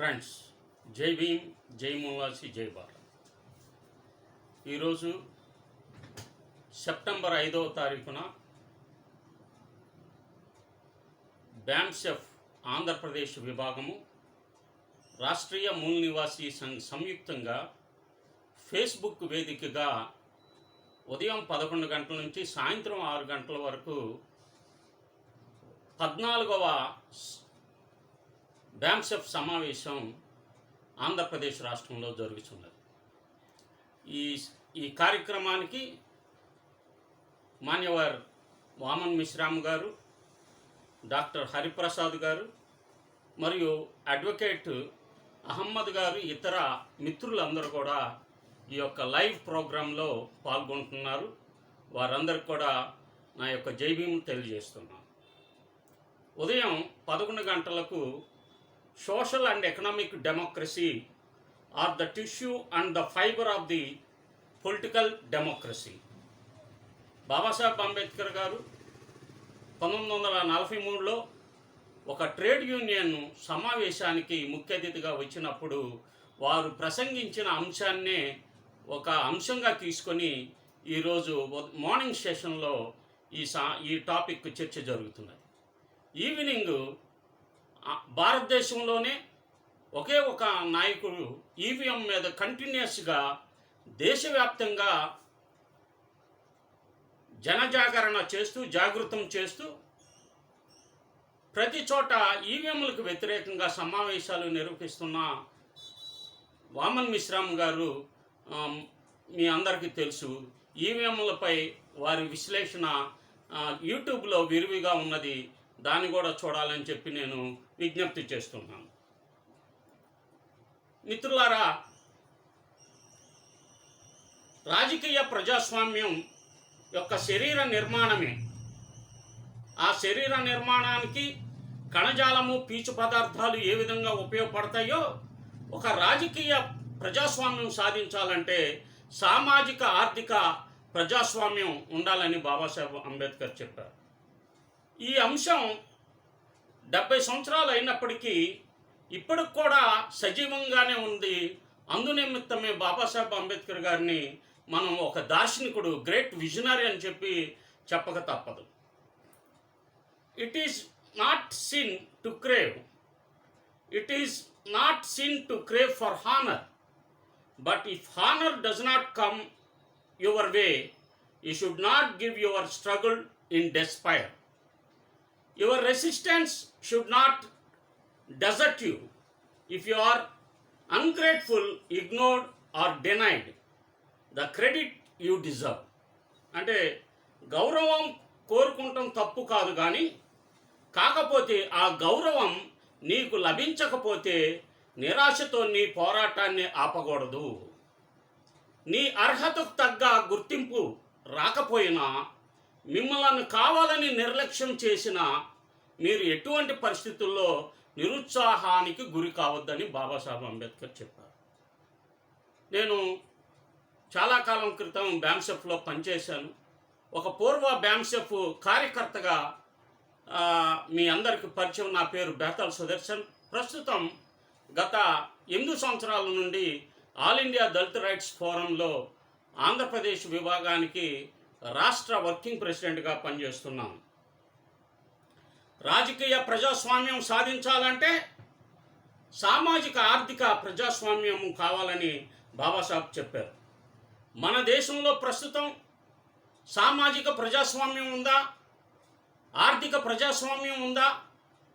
Friends జై భీమ్ జై మూవాసి జై భారత్. ఈరోజు సెప్టెంబర్ ఐదవ తారీఖున బ్యాంసెఫ్ ఆంధ్రప్రదేశ్ విభాగము రాష్ట్రీయ మూల నివాసి సంఘ్ సంయుక్తంగా ఫేస్బుక్ వేదికగా ఉదయం పదకొండు గంటల నుంచి సాయంత్రం ఆరు గంటల వరకు పద్నాలుగవ బ్యామ్సెఫ్ సమావేశం ఆంధ్రప్రదేశ్ రాష్ట్రంలో జరుగుతున్నది. ఈ ఈ కార్యక్రమానికి మాన్యవర్ వామన్ మిశ్రామ్ గారు డాక్టర్ హరిప్రసాద్ గారు మరియు అడ్వకేట్ అహమ్మద్ గారు ఇతర మిత్రులందరూ కూడా ఈ యొక్క లైవ్ ప్రోగ్రాంలో పాల్గొంటున్నారు. వారందరికి కూడా నా యొక్క జైభీము తెలియజేస్తున్నాను. ఉదయం పదకొండు గంటలకు social and economic democracy are the tissue and the fibre of the political democracy Babasaheb Ambedkar garu పంతొమ్మిది వందల నలభై మూడులో ఒక ట్రేడ్ యూనియన్ సమావేశానికి ముఖ్య అతిథిగా వచ్చినప్పుడు వారు ప్రసంగించిన అంశాన్నే ఒక అంశంగా తీసుకొని ఈరోజు మార్నింగ్ సెషన్లో ఈ సా ఈ టాపిక్ చర్చ జరుగుతున్నది. ఈవినింగ్ భారతదేశంలోనే ఒకే ఒక నాయకుడు ఈవీఎం మీద కంటిన్యూస్గా దేశవ్యాప్తంగా జనజాగరణ చేస్తూ జాగృతం చేస్తూ ప్రతి చోట ఈవీఎంలకు వ్యతిరేకంగా సమావేశాలు నిర్వహిస్తున్న వామన్ మిశ్రామ్ గారు మీ అందరికీ తెలుసు. ఈవీఎంలపై వారి విశ్లేషణ యూట్యూబ్లో విరివిగా ఉన్నది. దాన్ని కూడా చూడాలని చెప్పి నేను విజ్ఞప్తి చేస్తున్నాను. మిత్రులారా రాజకీయ ప్రజాస్వామ్యం యొక్క శరీర నిర్మాణమే. ఆ శరీర నిర్మాణానికి కణజాలము పీచు పదార్థాలు ఏ విధంగా ఉపయోగపడతాయో ఒక రాజకీయ ప్రజాస్వామ్యం సాధించాలంటే సామాజిక ఆర్థిక ప్రజాస్వామ్యం ఉండాలని బాబాసాహెబ్ అంబేద్కర్ చెప్పారు. ఈ అంశం డెబ్బై సంవత్సరాలు అయినప్పటికీ ఇప్పటికి కూడా సజీవంగానే ఉంది. అందునిమిత్తమే బాబాసాహెబ్ అంబేద్కర్ గారిని మనం ఒక దార్శనికుడు గ్రేట్ విజనరీ అని చెప్పి చెప్పక తప్పదు. It is not sin to crave it is not sin to crave for honour but if honour does not come your way you should not give your struggle in despair your resistance should not desert you if you are ungrateful ignored or denied the credit you deserve అంటే గౌరవం కోరుకుంటాం తప్పు కాదు కానీ కాకపోతే ఆ గౌరవం నీకు లభించకపోతే నిరాశతో నీ పోరాటాన్ని ఆపకూడదు నీ అర్హతకు తగ్గ గుర్తింపు రాకపోయినా మిమ్మల్ని కావాలని నిర్లక్ష్యం చేసిన మీరు ఎటువంటి పరిస్థితుల్లో నిరుత్సాహానికి గురి కావద్దని బాబాసాహెబ్ అంబేద్కర్ చెప్పారు. నేను చాలా కాలం క్రితం బ్యాంసెఫ్లో పనిచేశాను. ఒక పూర్వ బ్యాంసెఫ్ కార్యకర్తగా మీ అందరికి పరిచయం నా పేరు బేతాల్ సుదర్శన్. ప్రస్తుతం గత ఎనిమిది సంవత్సరాల నుండి ఆల్ ఇండియా దళిత రైట్స్ ఫోరంలో ఆంధ్రప్రదేశ్ విభాగానికి రాష్ట్ర వర్కింగ్ ప్రెసిడెంట్గా పనిచేస్తున్నాను రాజకీయ ప్రజాస్వామ్యం సాధించాలంటే సామాజిక ఆర్థిక ప్రజాస్వామ్యం కావాలని బాబాసాహెబ్ చెప్పారు. మన దేశంలో ప్రస్తుతం సామాజిక ప్రజాస్వామ్యం ఉందా? ఆర్థిక ప్రజాస్వామ్యం ఉందా?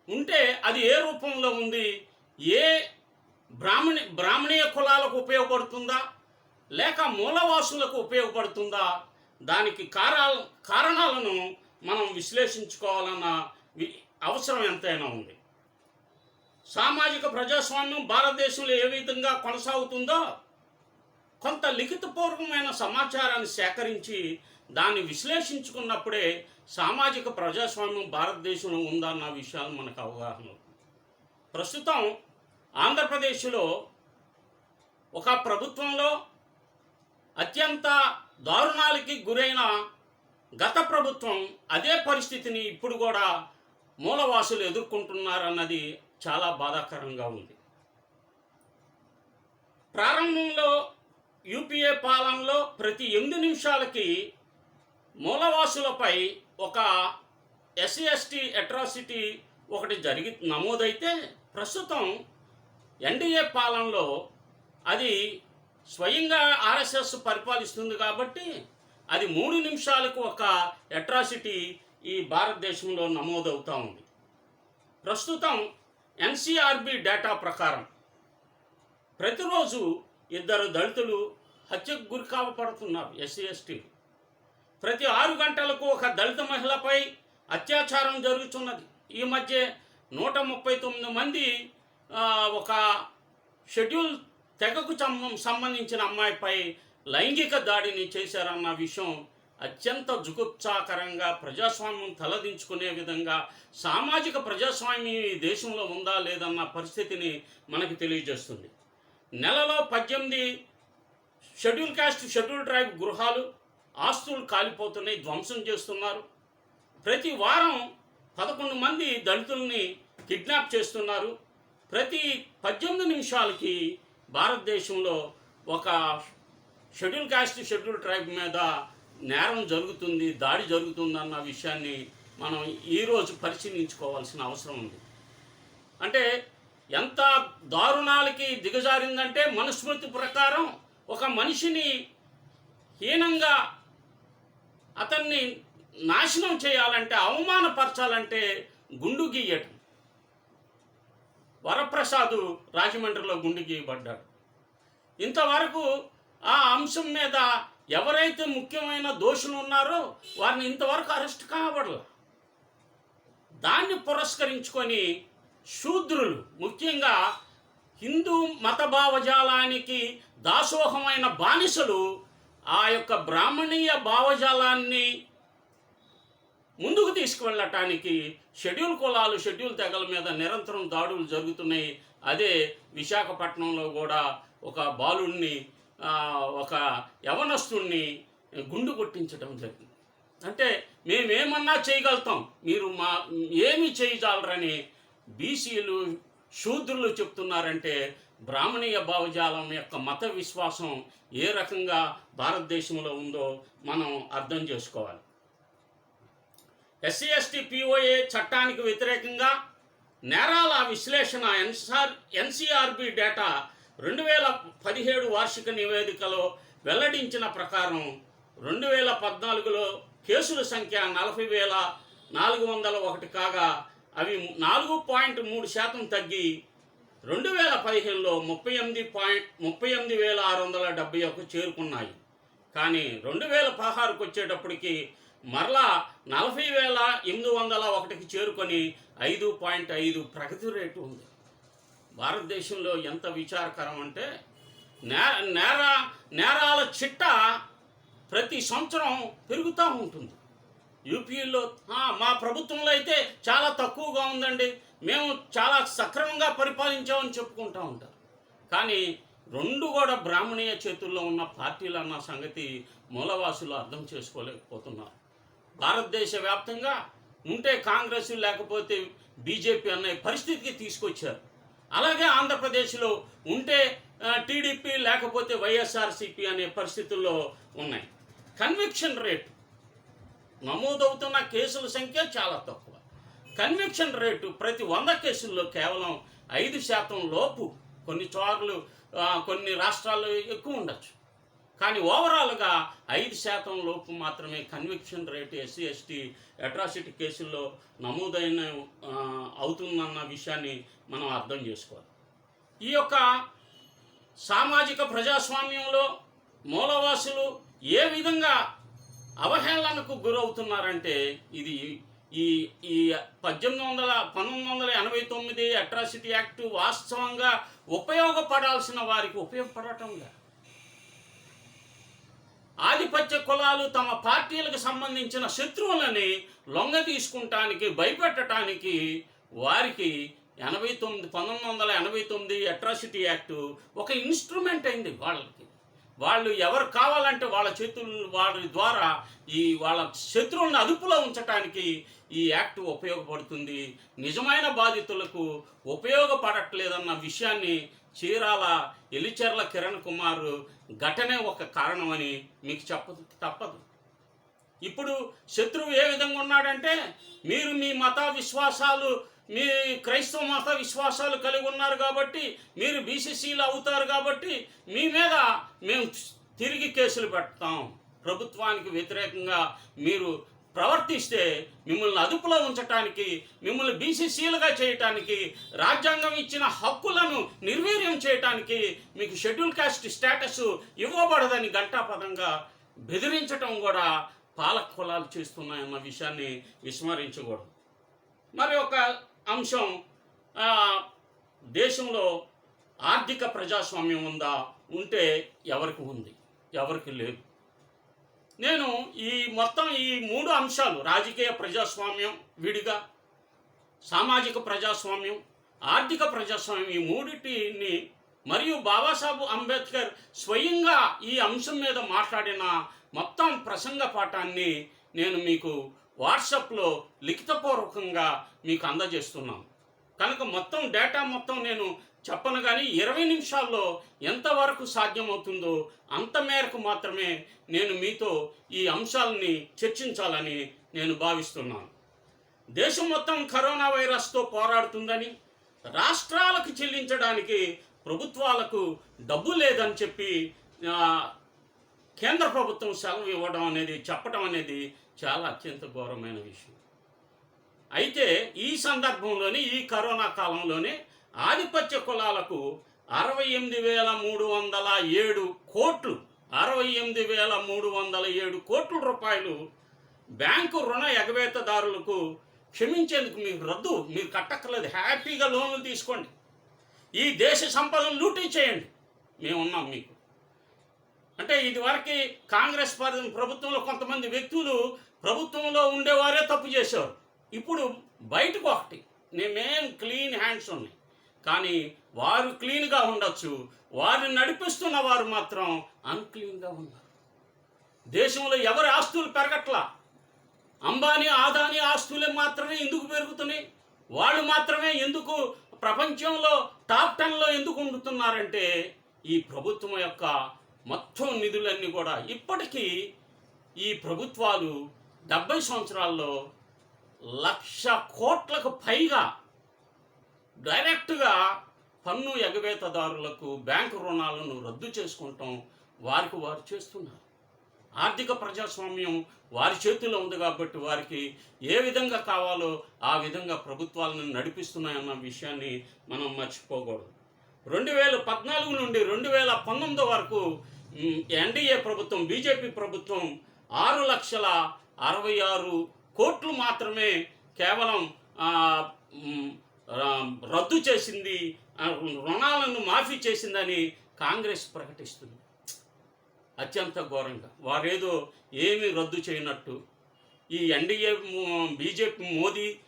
ఉంటే అది ఏ రూపంలో ఉంది? ఏ బ్రాహ్మణి బ్రాహ్మణీయ కులాలకు ఉపయోగపడుతుందా? లేక మూలవాసులకు ఉపయోగపడుతుందా? దానికి కారాల కారణాలను మనం విశ్లేషించుకోవాలన్న వి- అవసరం ఎంతైనా ఉంది. సామాజిక ప్రజాస్వామ్యం భారతదేశంలో ఏ విధంగా కొనసాగుతుందో కొంత లిఖితపూర్వకమైన సమాచారాన్ని సేకరించి దాన్ని విశ్లేషించుకున్నప్పుడే సామాజిక ప్రజాస్వామ్యం భారతదేశంలో ఉందన్న విషయాలు మనకు అవగాహన ప్రస్తుతం ఆంధ్రప్రదేశ్లో ఒక ప్రభుత్వంలో అత్యంత దారుణాలకి గురైన గత ప్రభుత్వం అదే పరిస్థితిని ఇప్పుడు కూడా మూలవాసులు ఎదుర్కొంటున్నారన్నది చాలా బాధాకరంగా ఉంది. ప్రారంభంలో యూపీఏ పాలనలో ప్రతి ఎనిమిది నిమిషాలకి మూలవాసులపై ఒక ఎస్సీ ఎస్టీ అట్రాసిటీ ఒకటి జరిగి నమోదైతే ప్రస్తుతం ఎన్డీఏ పాలనలో అది స్వయంగా ఆర్ఎస్ఎస్ పరిపాలిస్తుంది కాబట్టి అది మూడు నిమిషాలకు ఒక అట్రాసిటీ ఈ భారతదేశంలో నమోదవుతూ ఉంది. ప్రస్తుతం ఎన్సీఆర్బి డేటా ప్రకారం ప్రతిరోజు ఇద్దరు దళితులు హత్యకు గురి కావపడుతున్నారు ఎస్సీ ఎస్టీలు ప్రతి ఆరు గంటలకు ఒక దళిత మహిళపై అత్యాచారం జరుగుతున్నది. ఈ మధ్య నూట ముప్పై తొమ్మిది మంది ఒక షెడ్యూల్ తెగకు సంబంధించిన అమ్మాయిపై లైంగిక దాడిని చేశారన్న విషయం అత్యంత జుగుప్సాకరంగా ప్రజాస్వామ్యం తలదించుకునే విధంగా సామాజిక ప్రజాస్వామ్యం ఈ దేశంలో ఉందా లేదన్న పరిస్థితిని మనకు తెలియజేస్తుంది. నెలలో పద్దెనిమిది షెడ్యూల్ కాస్ట్ షెడ్యూల్ ట్రైబ్ గృహాలు ఆస్తులు కాలిపోతున్నాయి ధ్వంసం చేస్తున్నారు. ప్రతి వారం పదకొండు మంది దళితుల్ని కిడ్నాప్ చేస్తున్నారు. ప్రతి పద్దెనిమిది నిమిషాలకి భారతదేశంలో ఒక షెడ్యూల్ కాస్ట్ షెడ్యూల్ ట్రైబ్ మీద నేరం జరుగుతుంది దాడి జరుగుతుంది అన్న విషయాన్ని మనం ఈరోజు పరిశీలించుకోవాల్సిన అవసరం ఉంది. అంటే ఎంత దారుణాలకి దిగజారిందంటే మనుస్మృతి ప్రకారం ఒక మనిషిని హీనంగా అతన్ని నాశనం చేయాలంటే అవమానపరచాలంటే గుండు గీయటం. వరప్రసాదు రాజమండ్రిలో గుండెకి గీయబడ్డాడు ఇంతవరకు ఆ అంశం మీద ఎవరైతే ముఖ్యమైన దోషులు ఉన్నారో వారిని ఇంతవరకు అరెస్ట్ కాబడల దాన్ని పురస్కరించుకొని శూద్రులు ముఖ్యంగా హిందూ మత భావజాలానికి దాసోహమైన బానిసలు ఆ యొక్క బ్రాహ్మణీయ భావజాలాన్ని ముందుకు తీసుకువెళ్ళటానికి షెడ్యూల్ కులాలు షెడ్యూల్ తెగల మీద నిరంతరం దాడులు జరుగుతున్నాయి. అదే విశాఖపట్నంలో కూడా ఒక బాలుణ్ణి ఒక యవనస్తుణ్ణి గుండు కొట్టించడం జరిగింది. అంటే మేమేమన్నా చేయగలుగుతాం మీరు మా ఏమి చేయజాలరని బీసీలు శూద్రులు చెప్తున్నారంటే బ్రాహ్మణీయ భావజాలం యొక్క మత విశ్వాసం ఏ రకంగా భారతదేశంలో ఉందో మనం అర్థం చేసుకోవాలి. ఎస్సీ ఎస్టీ పిఓఏ చట్టానికి వ్యతిరేకంగా నేరాల విశ్లేషణ ఎన్సార్ ఎన్సీఆర్బి డేటా రెండు వేల పదిహేడు వార్షిక నివేదికలో వెల్లడించిన ప్రకారం రెండు వేల పద్నాలుగులో కేసుల సంఖ్య నలభై వేల నాలుగు వందల ఒకటి కాగా అవి నాలుగు పాయింట్ మూడు శాతం తగ్గి రెండు వేల పదిహేనులో ముప్పై ఎనిమిది పాయింట్ ముప్పై ఎనిమిది వేల ఆరు వందల డెబ్బై ఒకటి చేరుకున్నాయి. కానీ రెండు వేల పదహారుకు వచ్చేటప్పటికి మరలా నలభై వేల ఎనిమిది వందల ఒకటికి చేరుకొని ఐదు పాయింట్ ఐదు ప్రగతి రేటు ఉంది. భారతదేశంలో ఎంత విచారకరం అంటే నే నేర నేరాల చిట్ట ప్రతి సంవత్సరం పెరుగుతూ ఉంటుంది. యూపీలో మా ప్రభుత్వంలో అయితే చాలా తక్కువగా ఉందండి. మేము చాలా సక్రమంగా పరిపాలించామని చెప్పుకుంటూ ఉంటారు కానీ రెండు కూడా బ్రాహ్మణీయ చేతుల్లో ఉన్న పార్టీలు అన్న సంగతి మూలవాసులు అర్థం చేసుకోలేకపోతున్నారు. భారతదేశ వ్యాప్తంగా ఉంటే కాంగ్రెస్ లేకపోతే బీజేపీ అనే పరిస్థితికి తీసుకొచ్చారు. అలాగే ఆంధ్రప్రదేశ్లో ఉంటే టీడీపీ లేకపోతే వైఎస్ఆర్సీపీ అనే పరిస్థితుల్లో ఉన్నాయి. కన్విక్షన్ రేట్ నమోదవుతున్న కేసుల సంఖ్య చాలా తక్కువ. కన్విక్షన్ రేటు ప్రతి వంద కేసుల్లో కేవలం ఐదు శాతం లోపు కొన్ని చోర్లు కొన్ని రాష్ట్రాల్లో ఎక్కువ ఉండొచ్చు. కానీ ఓవరాల్గా ఐదు శాతం లోపు మాత్రమే conviction rate SC ST atrocity కేసుల్లో నమోదైన అవుతుందన్న విషయాన్ని మనం అర్థం చేసుకోవాలి. ఈ యొక్క సామాజిక ప్రజాస్వామ్యంలో మూలవాసులు ఏ విధంగా అవహేళనకు గురవుతున్నారంటే ఇది ఈ ఈ పద్దెనిమిది వందల పంతొమ్మిది వందల ఎనభై తొమ్మిది అట్రాసిటీ యాక్ట్ వాస్తవంగా ఉపయోగపడాల్సిన వారికి ఉపయోగపడటం లేదు ఆధిపత్య కులాలు తమ పార్టీలకు సంబంధించిన శత్రువులని లొంగ తీసుకుంటానికి భయపెట్టడానికి వారికి ఎనభై తొమ్మిది పంతొమ్మిది వందల ఎనభై తొమ్మిది అట్రాసిటీ యాక్ట్ ఒక ఇన్స్ట్రుమెంట్ అయింది వాళ్ళకి. వాళ్ళు ఎవరు కావాలంటే వాళ్ళ చేతులు వాళ్ళ ద్వారా ఈ వాళ్ళ శత్రువులను అదుపులో ఉంచడానికి ఈ యాక్ట్ ఉపయోగపడుతుంది. నిజమైన బాధితులకు ఉపయోగపడట్లేదన్న విషయాన్ని చీరాల ఎలిచెర్ల కిరణ్ కుమార్ ఘటనే ఒక కారణమని మీకు చెప్పదు తప్పదు. ఇప్పుడు శత్రువు ఏ విధంగా ఉన్నాడంటే మీరు మీ మత విశ్వాసాలు మీ క్రైస్తవ మత విశ్వాసాలు కలిగి ఉన్నారు కాబట్టి మీరు బీసీసీలు అవుతారు కాబట్టి మీ మీద మేము తిరిగి కేసులు పెడతాం. ప్రభుత్వానికి వ్యతిరేకంగా మీరు ప్రవర్తిస్తే మిమ్మల్ని అదుపులో ఉంచటానికి మిమ్మల్ని బీసీసీలుగా చేయటానికి రాజ్యాంగం ఇచ్చిన హక్కులను నిర్వీర్యం చేయటానికి మీకు షెడ్యూల్ కాస్ట్ స్టేటస్ ఇవ్వబడదని ఘంటాపదంగా బెదిరించటం కూడా పాలక కులాలు చేస్తున్నాయన్న విషయాన్ని విస్మరించకూడదు. మరి ఒక అంశం దేశంలో ఆర్థిక ప్రజాస్వామ్యం ఉందా? ఉంటే ఎవరికి ఉంది? ఎవరికి లేదు. నేను ఈ మొత్తం ఈ మూడు అంశాలు రాజకీయ ప్రజాస్వామ్యం విడిగా సామాజిక ప్రజాస్వామ్యం ఆర్థిక ప్రజాస్వామ్యం ఈ మూడిటిని మరియు బాబాసాహెబ్ అంబేద్కర్ స్వయంగా ఈ అంశం మీద మాట్లాడిన మొత్తం ప్రసంగ పాఠాన్ని నేను మీకు వాట్సాప్లో లిఖితపూర్వకంగా మీకు అందజేస్తున్నాను. కనుక మొత్తం డేటా మొత్తం నేను చెప్పను కానీ ఇరవై నిమిషాల్లో ఎంతవరకు సాధ్యమవుతుందో అంత మేరకు మాత్రమే నేను మీతో ఈ అంశాలని చర్చించాలని నేను భావిస్తున్నాను. దేశం మొత్తం కరోనా వైరస్తో పోరాడుతుందని రాష్ట్రాలకు చెల్లించడానికి ప్రభుత్వాలకు డబ్బు లేదని చెప్పి కేంద్ర ప్రభుత్వం సెలవు ఇవ్వడం అనేది చెప్పడం అనేది చాలా అత్యంత ఘోరమైన విషయం. అయితే ఈ సందర్భంలోనే ఈ కరోనా కాలంలోనే ఆధిపత్య కులాలకు అరవై ఎనిమిది వేల మూడు వందల ఏడు కోట్లు అరవై ఎనిమిది వేల మూడు వందల ఏడు కోట్ల రూపాయలు బ్యాంకు రుణ ఎగవేతదారులకు క్షమించేందుకు మీకు రద్దు మీరు కట్టక్కర్లేదు. హ్యాపీగా లోన్లు తీసుకోండి. ఈ దేశ సంపదను లూటించేయండి మేము ఉన్నాం మీకు. అంటే ఇదివరకు కాంగ్రెస్ పార్టీ ప్రభుత్వంలో కొంతమంది వ్యక్తులు ప్రభుత్వంలో ఉండేవారే తప్పు చేశారు ఇప్పుడు బయటకు ఒకటి. మేమేం క్లీన్ హ్యాండ్స్ ఉన్నాయి. కానీ వారు క్లీన్గా ఉండొచ్చు. వారిని నడిపిస్తున్న వారు మాత్రం అన్క్లీన్గా ఉన్నారు. దేశంలో ఎవరి ఆస్తులు పెరగట్లా? అంబానీ ఆదాని ఆస్తులే మాత్రమే ఎందుకు పెరుగుతున్నాయి? వాళ్ళు మాత్రమే ఎందుకు ప్రపంచంలో టాప్ టెన్లో ఎందుకు ఉండుతున్నారంటే ఈ ప్రభుత్వం యొక్క మొత్తం నిధులన్నీ కూడా ఇప్పటికీ ఈ ప్రభుత్వాలు డెబ్బై సంవత్సరాల్లో లక్ష కోట్లకు పైగా డైరెక్ట్గా పన్ను ఎగవేతదారులకు బ్యాంకు రుణాలను రద్దు చేసుకుంటాం వారికి వారు చేస్తున్నారు. ఆర్థిక ప్రజాస్వామ్యం వారి చేతిలో ఉంది కాబట్టి వారికి ఏ విధంగా కావాలో ఆ విధంగా ప్రభుత్వాలను నడిపిస్తున్నాయన్న విషయాన్ని మనం మర్చిపోకూడదు. రెండు వేల పద్నాలుగు నుండి రెండు వేల పంతొమ్మిది వరకు ఎన్డీఏ ప్రభుత్వం బీజేపీ ప్రభుత్వం ఆరు లక్షల అరవై ఆరు కోట్లు మాత్రమే కేవలం రద్దు చేసింది రుణాలను మాఫీ చేసిందని కాంగ్రెస్ ప్రకటిస్తుంది. అత్యంత ఘోరంగా. వారేదో ఏమీ రద్దు చేయనట్టు. ఈ ఎన్డీఏ బీజేపీ మోదీ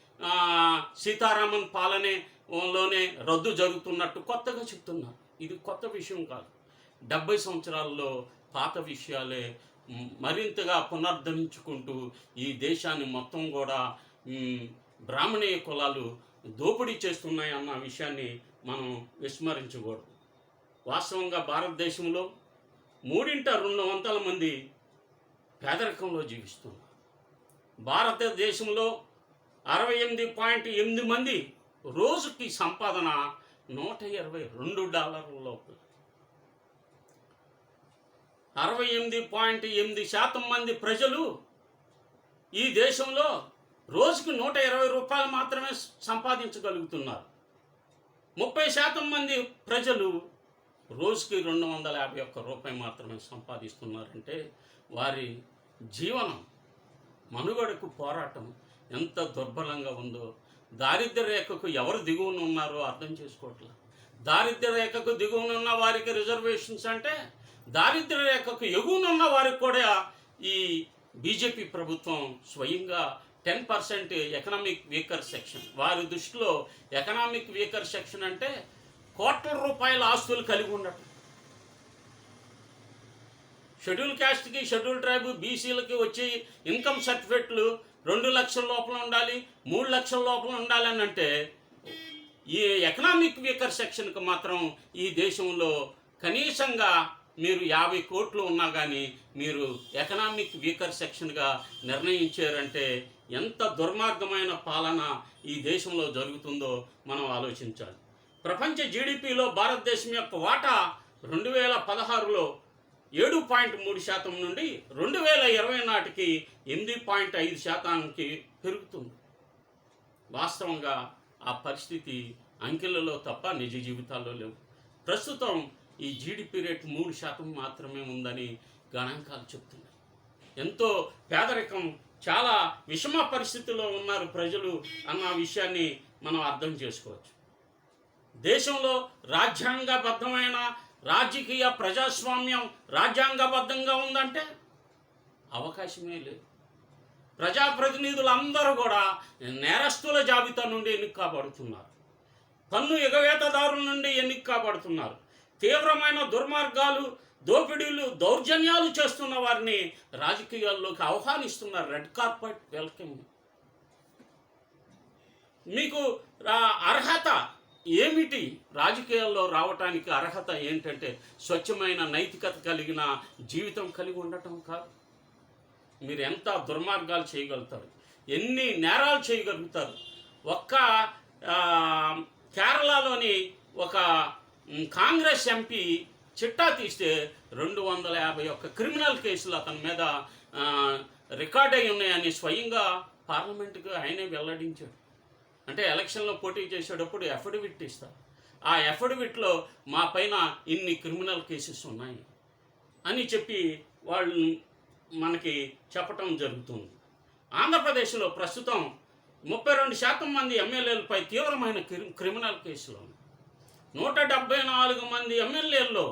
సీతారామన్ పాలనే లోనే రద్దు జరుగుతున్నట్టు కొత్తగా చెప్తున్నారు ఇది కొత్త విషయం కాదు. డెబ్బై సంవత్సరాల్లో పాత విషయాలే మరింతగా పునర్ధరించుకుంటూ ఈ దేశాన్ని మొత్తం కూడా బ్రాహ్మణీయ కులాలు దోపిడీ చేస్తున్నాయి అన్న విషయాన్ని మనం విస్మరించకూడదు. వాస్తవంగా భారతదేశంలో మూడింట రెండు వందల మంది పేదరికంలో జీవిస్తున్నారు. భారతదేశంలో అరవై ఎనిమిది పాయింట్ ఎనిమిది మంది రోజుకి సంపాదన నూట ఇరవై రెండు డాలర్లలోపు అరవై ఎనిమిది పాయింట్ ఎనిమిది శాతం మంది ప్రజలు ఈ దేశంలో రోజుకి నూట ఇరవై రూపాయలు మాత్రమే సంపాదించగలుగుతున్నారు. ముప్పై శాతం మంది ప్రజలు రోజుకి రెండు వందల యాభై ఒక్క రూపాయి మాత్రమే సంపాదిస్తున్నారంటే వారి జీవనం మనుగడకు పోరాటం ఎంత దుర్బలంగా ఉందో. దారిద్ర్య రేఖకు ఎవరు దిగువన ఉన్నారో అర్థం చేసుకోవట్లేదు దారిద్ర్య రేఖకు దిగువన ఉన్న వారికి రిజర్వేషన్స్ అంటే దారిద్ర్య రేఖకు ఎగువనున్న వారికి కూడా ఈ బీజేపీ ప్రభుత్వం స్వయంగా ten percent economic weaker section వారి దృష్టిలో ఎకనామిక్ వీకర్ సెక్షన్ అంటే కోట్ల రూపాయల ఆస్తులు కలిగి ఉండటం. షెడ్యూల్ క్యాస్ట్కి షెడ్యూల్ ట్రైబ్ బీసీలకి వచ్చి ఇన్కమ్ సర్టిఫికెట్లు రెండు లక్షల లోపల ఉండాలి మూడు లక్షల లోపల ఉండాలి అని అంటే ఈ ఎకనామిక్ వీకర్ సెక్షన్కి మాత్రం ఈ దేశంలో కనీసంగా మీరు యాభై కోట్లు ఉన్నా కానీ మీరు ఎకనామిక్ వీకర్ సెక్షన్గా నిర్ణయించారంటే ఎంత దుర్మార్గమైన పాలన ఈ దేశంలో జరుగుతుందో మనం ఆలోచించాలి. ప్రపంచ జీడిపిలో భారతదేశం యొక్క వాటా రెండు వేల పదహారులో ఏడు పాయింట్ మూడు శాతం నుండి రెండు వేల ఇరవై నాటికి ఎనిమిది పాయింట్ ఐదు శాతానికి పెరుగుతుంది. వాస్తవంగా ఆ పరిస్థితి అంకెలలో తప్ప నిజ జీవితాల్లో లేవు. ప్రస్తుతం ఈ జీడిపి రేటు మూడు శాతం మాత్రమే ఉందని గణాంకాలు చెప్తున్నాయి. ఎంతో పేదరికం చాలా విషమ పరిస్థితిలో ఉన్నారు ప్రజలు అన్న విషయాన్ని మనం అర్థం చేసుకోవచ్చు. దేశంలో రాజ్యాంగబద్ధమైన రాజకీయ ప్రజాస్వామ్యం రాజ్యాంగబద్ధంగా ఉందంటే అవకాశమే లేదు. ప్రజాప్రతినిధులు అందరూ కూడా నేరస్తుల జాబితా నుండి ఎన్నిక కాబడుతున్నారు పన్ను ఎగవేతదారుల నుండి ఎన్నిక కాబడుతున్నారు తీవ్రమైన దుర్మార్గాలు దోపిడీలు దౌర్జన్యాలు చేస్తున్న వారిని రాజకీయాల్లోకి ఆహ్వానిస్తున్నారు రెడ్ కార్పెట్ వెల్కమ్. మీకు రా- అర్హత ఏమిటి? రాజకీయాల్లో రావటానికి అర్హత ఏంటంటే స్వచ్ఛమైన నైతికత కలిగిన జీవితం కలిగి ఉండటం కాదు. మీరు ఎంత దుర్మార్గాలు చేయగలుగుతారు? ఎన్ని నేరాలు చేయగలుగుతారు? ఒక్క కేరళలోని ఒక కాంగ్రెస్ ఎంపీ చిట్టా తీస్తే రెండు వందల యాభై ఒక్క క్రిమినల్ కేసులు అతని మీద రికార్డ్ అయి ఉన్నాయని స్వయంగా పార్లమెంటుకు ఆయనే వెల్లడించాడు. అంటే ఎలక్షన్లో పోటీ చేసేటప్పుడు ఎఫిడవిట్ ఇస్తారు. ఆ ఎఫిడవిట్లో మా పైన ఇన్ని క్రిమినల్ కేసెస్ ఉన్నాయి అని చెప్పి వాళ్ళు మనకి చెప్పటం జరుగుతుంది. ఆంధ్రప్రదేశ్లో ప్రస్తుతం ముప్పై రెండు శాతం మంది ఎమ్మెల్యేలపై తీవ్రమైన క్రిమినల్ కేసులు ఉన్నాయి. నూట డెబ్బై నాలుగు మంది ఎమ్మెల్యేల్లో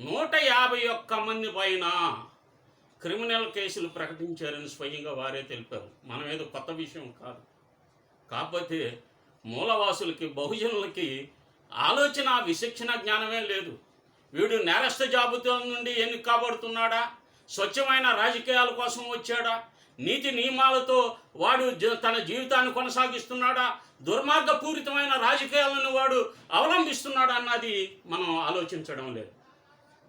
నూట యాభై ఒక్క మంది పైన క్రిమినల్ కేసులు ప్రకటించారని స్వయంగా వారే తెలిపారు. మనం ఏదో కొత్త విషయం కాదు. కాకపోతే మూలవాసులకి బహుజనులకి ఆలోచన విశిక్షణ జ్ఞానమే లేదు. వీడు నేరస్థ జాబితా నుండి ఎన్నిక కాబడుతున్నాడా? స్వచ్ఛమైన రాజకీయాల కోసం వచ్చాడా? నీతి నియమాలతో వాడు తన జీవితాన్ని కొనసాగిస్తున్నాడా? దుర్మార్గపూరితమైన రాజకీయాలను వాడు అవలంబిస్తున్నాడా అన్నది మనం ఆలోచించడం లేదు.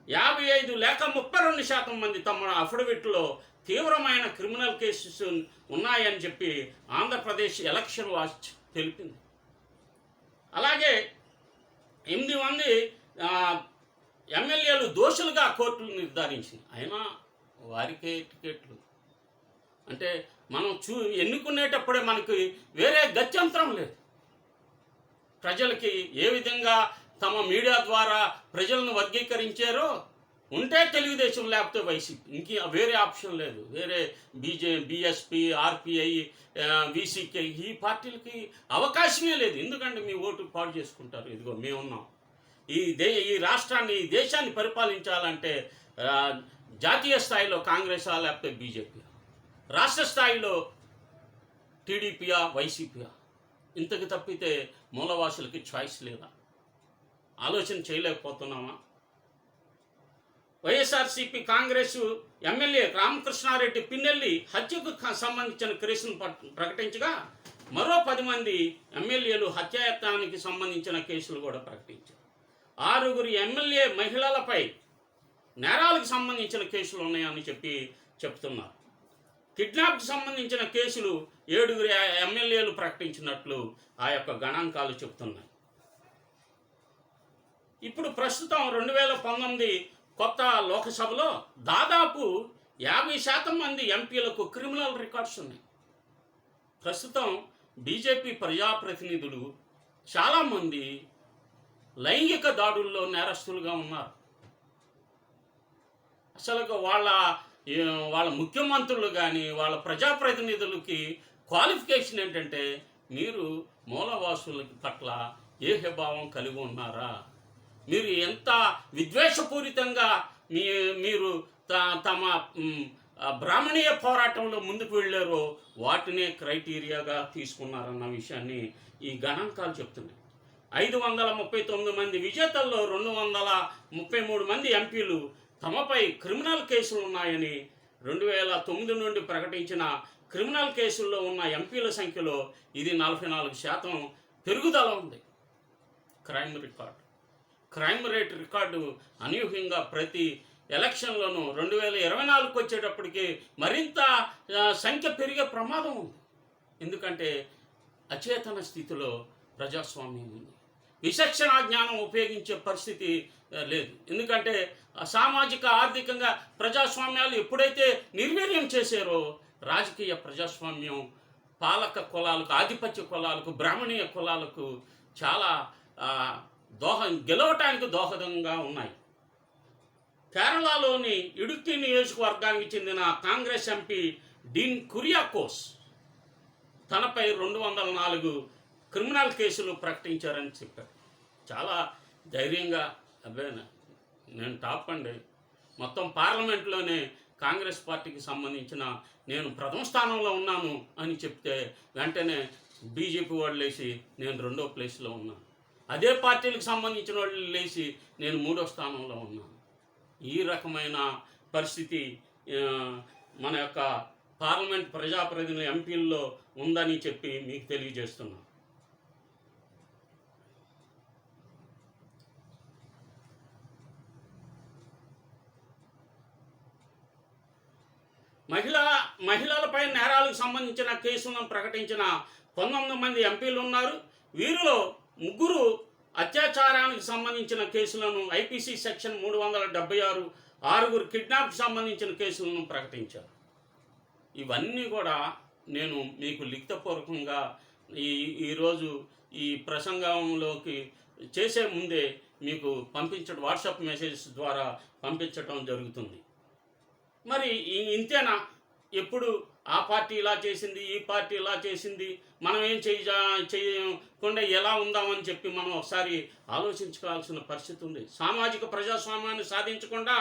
యాభై ఐదు లేక ముప్పై రెండు శాతం మంది తమ అఫిడవిట్లో తీవ్రమైన క్రిమినల్ కేసెస్ ఉన్నాయని చెప్పి ఆంధ్రప్రదేశ్ ఎలక్షన్ వాచ్ తెలిపింది. అలాగే ఎనిమిది మంది ఎమ్మెల్యేలు దోషులుగా కోర్టులు నిర్ధారించింది అయినా వారికే టికెట్లు. అంటే మనం చూ ఎన్నుకునేటప్పుడే మనకి వేరే గత్యంతరం లేదు. ప్రజలకి ఏ విధంగా తమ మీడియా ద్వారా ప్రజలను వర్గీకరించారో ఉంటే తెలుగుదేశం లేకపోతే వైసీపీ. ఇంక వేరే ఆప్షన్ లేదు. వేరే బీజే బీఎస్పీ ఆర్పిఐ వీసీకే ఈ పార్టీలకి అవకాశమే లేదు. ఎందుకంటే మీ ఓటు పాడు చేసుకుంటారు. ఇదిగో మేమున్నాం ఈ దే ఈ రాష్ట్రాన్ని ఈ దేశాన్ని పరిపాలించాలంటే జాతీయ స్థాయిలో కాంగ్రెసా లేకపోతే బీజేపీ రాష్ట్ర స్థాయిలో టీడీపీయా వైసీపీయా? ఇంతకు తప్పితే మూలవాసులకి చాయిస్ లేదా? ఆలోచన చేయలేకపోతున్నామా? వైఎస్ఆర్సీపీ కాంగ్రెస్ ఎమ్మెల్యే రామకృష్ణారెడ్డి పిన్నెల్లి హత్యకు సంబంధించిన కేసును పట్- ప్రకటించగా మరో పది మంది ఎమ్మెల్యేలు హత్యాయత్నానికి సంబంధించిన కేసులు కూడా ప్రకటించారు. ఆరుగురు ఎమ్మెల్యే మహిళలపై నేరాలకు సంబంధించిన కేసులు ఉన్నాయని చెప్పి చెప్తున్నారు. కిడ్నాప్కి సంబంధించిన కేసులు ఏడుగురు ఎమ్మెల్యేలు ప్రకటించినట్లు ఆ యొక్క గణాంకాలు చెప్తున్నాయి. ఇప్పుడు ప్రస్తుతం రెండు వేల పంతొమ్మిది కొత్త లోకసభలో దాదాపు యాభై శాతం మంది ఎంపీలకు క్రిమినల్ రికార్డ్స్ ఉన్నాయి. ప్రస్తుతం బీజేపీ ప్రజాప్రతినిధులు చాలామంది లైంగిక దాడుల్లో నేరస్తులుగా ఉన్నారు. అసలు వాళ్ళ వాళ్ళ ముఖ్యమంత్రులు కానీ వాళ్ళ ప్రజాప్రతినిధులకి క్వాలిఫికేషన్ ఏంటంటే మీరు మూలవాసుల పట్ల ఏ కలిగి ఉన్నారా? మీరు ఎంత విద్వేషపూరితంగా మీ మీరు త- తమ బ్రాహ్మణీయ పోరాటంలో ముందుకు వెళ్ళారో వాటినే క్రైటీరియాగా తీసుకున్నారన్న విషయాన్ని ఈ గణాంకాలు చెప్తున్నాయి. ఐదు వందల ముప్పై తొమ్మిది మంది విజేతల్లో రెండు వందల ముప్పై మూడు మంది ఎంపీలు తమపై క్రిమినల్ కేసులు ఉన్నాయని రెండు వేల తొమ్మిది నుండి ప్రకటించిన క్రిమినల్ కేసుల్లో ఉన్న ఎంపీల సంఖ్యలో ఇది నలభై నాలుగు శాతం పెరుగుదల ఉంది. Crime record. Crime rate record అనూహ్యంగా ప్రతి ఎలక్షన్లోనూ రెండు వేల ఇరవై నాలుగుకి వచ్చేటప్పటికి మరింత సంఖ్య పెరిగే ప్రమాదం ఉంది. ఎందుకంటే అచేతన స్థితిలో ప్రజాస్వామ్యం ఉంది. విచక్షణ జ్ఞానం ఉపయోగించే పరిస్థితి లేదు. ఎందుకంటే సామాజిక ఆర్థికంగా ప్రజాస్వామ్యాలు ఎప్పుడైతే నిర్వీర్యం చేశారో రాజకీయ ప్రజాస్వామ్యం పాలక కులాలకు ఆధిపత్య కులాలకు బ్రాహ్మణీయ కులాలకు చాలా దోహం గెలవటానికి దోహదంగా ఉన్నాయి. కేరళలోని ఇడుక్కి నియోజకవర్గానికి చెందిన కాంగ్రెస్ ఎంపీ డీన్ కురియాకోస్ తనపై రెండు వందల నాలుగు క్రిమినల్ కేసులు ప్రకటించారని చెప్పారు. చాలా ధైర్యంగా అబ్బే నేను టాప్ అండి. మొత్తం పార్లమెంట్లోనే కాంగ్రెస్ పార్టీకి సంబంధించిన నేను ప్రథమ స్థానంలో ఉన్నాను అని చెప్తే వెంటనే బీజేపీ వాళ్ళు వేసి నేను రెండో ప్లేస్లో ఉన్నాను. అదే పార్టీలకు సంబంధించిన వాళ్ళు లేచి నేను మూడో స్థానంలో ఉన్నాను. ఈ రకమైన పరిస్థితి మన యొక్క పార్లమెంట్ ప్రజాప్రతినిధుల ఎంపీల్లో ఉందని చెప్పి మీకు తెలియజేస్తున్నాను మహిళా మహిళలపై నేరాలకు సంబంధించిన కేసులను ప్రకటించిన పంతొమ్మిది మంది ఎంపీలు ఉన్నారు. వీరిలో ముగ్గురు అత్యాచారానికి సంబంధించిన కేసులను ఐపీసీ సెక్షన్ మూడు వందల డెబ్బై ఆరు ఆరుగురు కిడ్నాప్కి సంబంధించిన కేసులను ప్రకటించారు. ఇవన్నీ కూడా నేను మీకు లిఖితపూర్వకంగా ఈ ఈరోజు ఈ ప్రసంగంలోకి చేసే ముందే మీకు పంపించడం వాట్సాప్ మెసేజ్ ద్వారా పంపించడం జరుగుతుంది. మరి ఈ- ఇంతేనా? ఎప్పుడు ఆ పార్టీ ఇలా చేసింది ఈ పార్టీ ఇలా చేసింది మనం ఏం చేయ చేయకుండా ఎలా ఉందామని చెప్పి మనం ఒకసారి ఆలోచించుకోవాల్సిన పరిస్థితి ఉంది. సామాజిక ప్రజాస్వామ్యాన్ని సాధించకుండా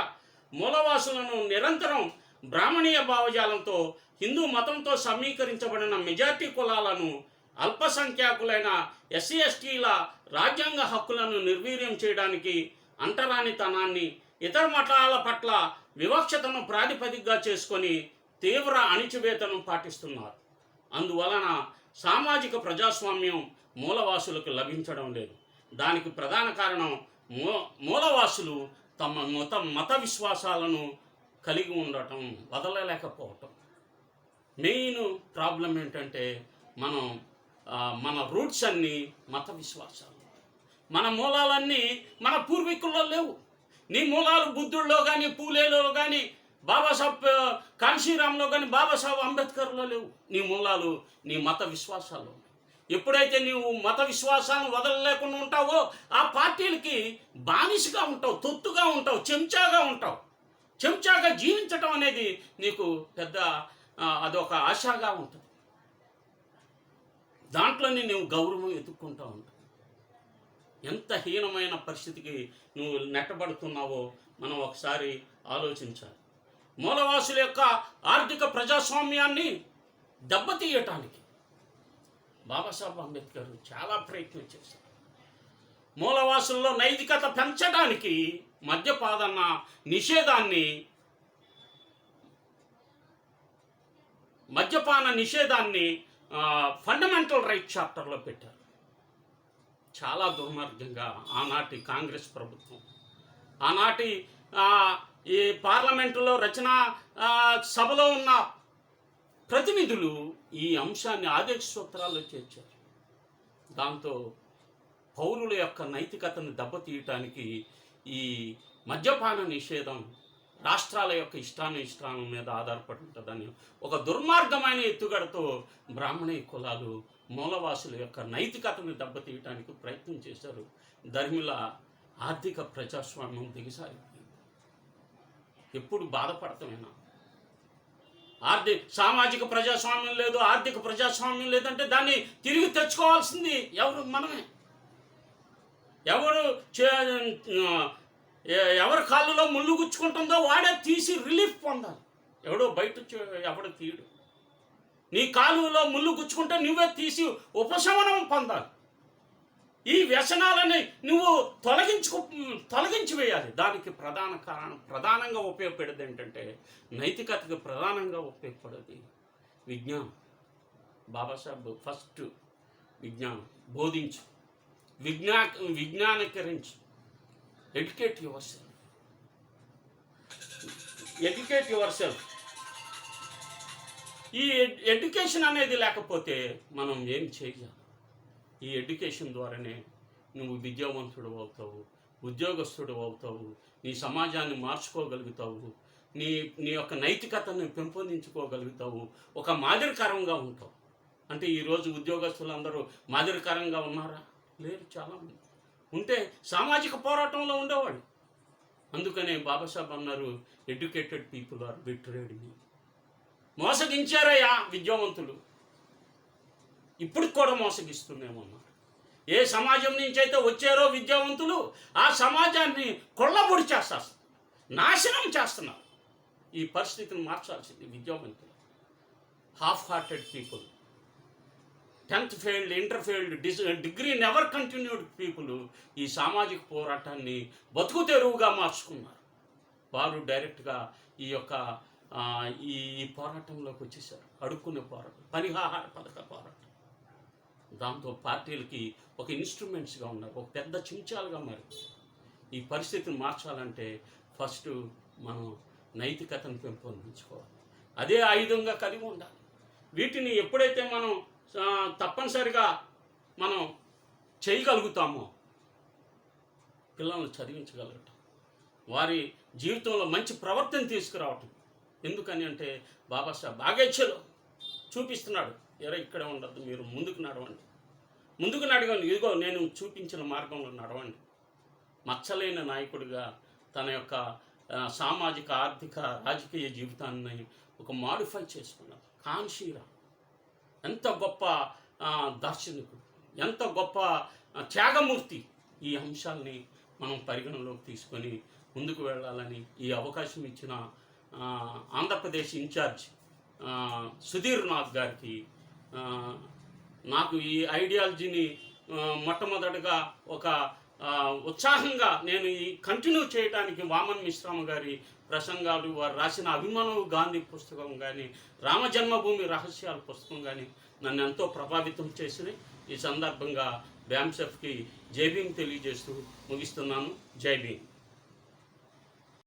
మూలవాసులను నిరంతరం బ్రాహ్మణీయ భావజాలంతో హిందూ మతంతో సమీకరించబడిన మెజార్టీ కులాలను అల్పసంఖ్యాకులైన ఎస్సీ ఎస్టీల రాజ్యాంగ హక్కులను నిర్వీర్యం చేయడానికి అంటరానితనాన్ని ఇతర మతాల పట్ల వివక్షతను ప్రాతిపదికగా చేసుకొని తీవ్ర అణిచివేతను పాటిస్తున్నారు. అందువలన సామాజిక ప్రజాస్వామ్యం మూలవాసులకు లభించడం లేదు. దానికి ప్రధాన కారణం మూ మూలవాసులు తమ మత మత విశ్వాసాలను కలిగి ఉండటం వదలలేకపోవటం. మెయిన్ ప్రాబ్లం ఏంటంటే మనం మన రూట్స్ అన్నీ మత విశ్వాసాలు. మన మూలాలన్నీ మన పూర్వీకుల్లో లేవు. నీ మూలాలు బుద్ధుల్లో కానీ పూలేలో కానీ బాబాసాహెబ్ కాన్షీరామ్లో కానీ బాబాసాహెబ్ అంబేద్కర్లో లేవు. నీ మూలాలు నీ మత విశ్వాసాలు ఎప్పుడైతే నీవు మత విశ్వాసాలను వదలలేకుండా ఉంటావో ఆ పార్టీలకి బానిసగా ఉంటావు తొత్తుగా ఉంటావు చెంచాగా ఉంటావు. చెంచాగా జీవించటం అనేది నీకు పెద్ద అదొక ఆశగా ఉంటుంది. దాంట్లోనే నువ్వు గౌరవం ఎదుర్కొంటూ ఉంటావు. ఎంత హీనమైన పరిస్థితికి నువ్వు నెట్టబడుతున్నావో మనం ఒకసారి ఆలోచించాలి. మూలవాసుల యొక్క ఆర్థిక ప్రజాస్వామ్యాన్ని దెబ్బతీయటానికి బాబాసాహెబ్ అంబేద్కర్ చాలా ప్రయత్నం చేశారు. మూలవాసుల్లో నైతికత పెంచడానికి మద్యపాదన్న నిషేధాన్ని మద్యపాన నిషేధాన్ని ఫండమెంటల్ రైట్ చాప్టర్లో పెట్టారు. చాలా దుర్మార్గంగా ఆనాటి కాంగ్రెస్ ప్రభుత్వం ఆనాటి ఈ పార్లమెంటులో రచన సభలో ఉన్న ప్రతినిధులు ఈ అంశాన్ని ఆదేశ సూత్రాల్లో చేర్చారు. దాంతో పౌరుల యొక్క నైతికతను దెబ్బతీయటానికి ఈ మద్యపాన నిషేధం రాష్ట్రాల యొక్క ఇష్టానిష్టాల మీద ఆధారపడి ఉంటుందని ఒక దుర్మార్గమైన ఎత్తుగడతో బ్రాహ్మణీ కులాలు మూలవాసుల యొక్క నైతికతను దెబ్బతీయటానికి ప్రయత్నం చేశారు. ధర్మిల ఆర్థిక ప్రజాస్వామ్యం దిగసారిపోయింది ఎప్పుడు బాధపడతామేనా ఆర్థిక సామాజిక ప్రజాస్వామ్యం లేదు ఆర్థిక ప్రజాస్వామ్యం లేదంటే దాన్ని తిరిగి తెచ్చుకోవాల్సింది ఎవరు? మనమే. ఎవరు చే- ఎవరి కాళ్ళలో ముళ్ళు గుచ్చుకుంటుందో వాడే తీసి రిలీఫ్ పొందాలి. ఎవడో బయట ఎవడో తీయడు. నీ కాలువలో ముళ్ళు గుచ్చుకుంటే నువ్వే తీసి ఉపశమనం పొందాలి. ఈ వ్యసనాలని నువ్వు తొలగించుకు తొలగించి వేయాలి. దానికి ప్రధాన కారణం ప్రధానంగా ఉపయోగపడేది ఏంటంటే నైతికతకు ప్రధానంగా ఉపయోగపడేది విజ్ఞానం. బాబాసాహెబ్ ఫస్ట్ విజ్ఞానం. బోధించు. విజ్ఞా విజ్ఞానీకరించు. Educate yourself educate yourself ఈ ఎడ్- ఎడ్యుకేషన్ అనేది లేకపోతే మనం ఏం చేయాలి. ఈ ఎడ్యుకేషన్ ద్వారానే నువ్వు విద్యావంతుడు అవుతావు ఉద్యోగస్తుడు అవుతావు నీ సమాజాన్ని మార్చుకోగలుగుతావు నీ నీ యొక్క నైతికతను పెంపొందించుకోగలుగుతావు ఒక మాదిరికరంగా ఉంటావు. అంటే ఈరోజు ఉద్యోగస్తులందరూ మాదిరికరంగా ఉన్నారా? లేరు చాలామంది. ఉంటే సామాజిక పోరాటంలో ఉండేవాడు అందుకనే బాబాసాహెబ్ అన్నారు educated people are betrayed me మోసగించారయ్యా విద్యావంతులు. ఇప్పుడు కూడా మోసగిస్తుందేమో ఏ సమాజం నుంచి అయితే వచ్చారో విద్యావంతులు ఆ సమాజాన్ని కొల్లబొడి చేస్తారు నాశనం చేస్తున్నారు. ఈ పరిస్థితిని మార్చాల్సింది విద్యావంతులు. Half hearted people tenth failed inter failed this degree never continued people ఈ సామాజిక పోరాటాన్ని బతుకు తెరువుగా మార్చుకున్నారు. వారు డైరెక్ట్గా ఈ యొక్క ఈ ఈ పోరాటంలోకి వచ్చేసారు. అడుక్కునే పోరాటం పరిహార పథక పోరాటం. దాంతో పార్టీలకి ఒక ఇన్స్ట్రుమెంట్స్గా ఉన్నారు ఒక పెద్ద చించాలుగా మరి. ఈ పరిస్థితిని మార్చాలంటే ఫస్ట్ మనం నైతికతను పెంపొందించుకోవాలి. అదే ఆయుధంగా కలిగి ఉండాలి. వీటిని ఎప్పుడైతే మనం తప్పనిసరిగా మనం చేయగలుగుతామో పిల్లల్ని చదివించగలగటం వారి జీవితంలో మంచి ప్రవర్తన తీసుకురావటం. ఎందుకని అంటే బాబాసాహెబ్ బాగేచ్చలో చూపిస్తున్నాడు. ఎరా ఇక్కడే ఉండద్దు మీరు ముందుకు నడవండి. ముందుకు నడవండి ఇదిగో నేను చూపించిన మార్గంలో నడవండి. మచ్చలేని నాయకుడిగా తన యొక్క సామాజిక ఆర్థిక రాజకీయ జీవితాన్ని ఒక మాడిఫై చేసుకున్నాడు. కాన్షీరా ఎంత గొప్ప దార్శనికుడు. ఎంత గొప్ప త్యాగమూర్తి. ఈ అంశాల్ని మనం పరిగణలోకి తీసుకొని ముందుకు వెళ్ళాలని ఈ అవకాశం ఇచ్చిన ఆంధ్రప్రదేశ్ ఇన్ఛార్జ్ సుధీర్ నాథ్ గారికి నాకు ఈ ఐడియాలజీని మొట్టమొదటగా ఒక ఉత్సాహంగా నేను ఈ కంటిన్యూ చేయడానికి వామన్ మిశ్రామ గారి ప్రసంగాలు వారు రాసిన అభిమానవు గాంధీ పుస్తకం కానీ రామ జన్మభూమి రహస్యాల పుస్తకం కానీ నన్ను ఎంతో ప్రభావితం చేసినాయి ఈ సందర్భంగా బ్యాంసెఫ్కి జై భీమ్ తెలియజేస్తూ ముగిస్తున్నాను. జై భీమ్.